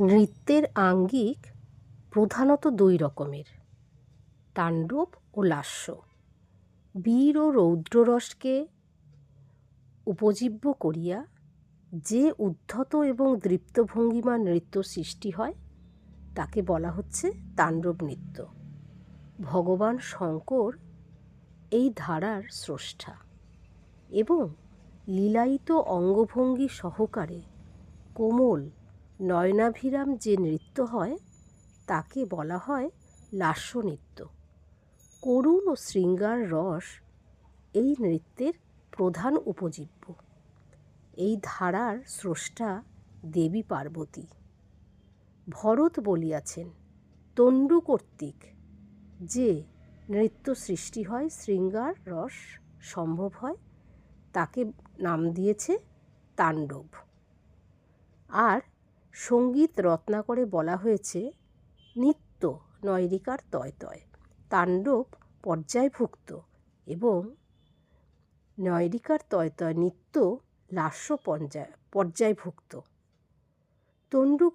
নৃত্যের আঙ্গিক প্রধানত দুই রকমের, তাণ্ডব ও লাস্য। বীর ও রৌদ্ররসকে উপজীব্য করিয়া যে উদ্ধত এবং দৃপ্ত ভঙ্গিমার নৃত্য সৃষ্টি হয়, তাকে বলা হচ্ছে তাণ্ডব নৃত্য। ভগবান শঙ্কর এই ধারার স্রষ্টা এবং লীলায়িত অঙ্গভঙ্গি সহকারে কোমল নয়নাভিরাম যে নৃত্য হয়, তাকে বলা হয় লাস্য নৃত্য করুণ ও শৃঙ্গার রস এই নৃত্যের প্রধান উপজীব্য। এই ধারার স্রষ্টা দেবী পার্বতী। ভরত বলিয়াছেন, তণ্ডু কর্তৃক যে নৃত্য সৃষ্টি হয়, শৃঙ্গার রস সম্ভব হয়, তাকে নাম দিয়েছে তাণ্ডব। আর সংগীত রত্না করে বলা হয়েছে, নিত্য নয়রিকার তয় তয়, তাণ্ডব পর্যায়ভুক্ত এবং নয়রিকার তয় তয়, নিত্য লাস্য পর্যায় পর্যায়ভুক্ত। তণ্ডু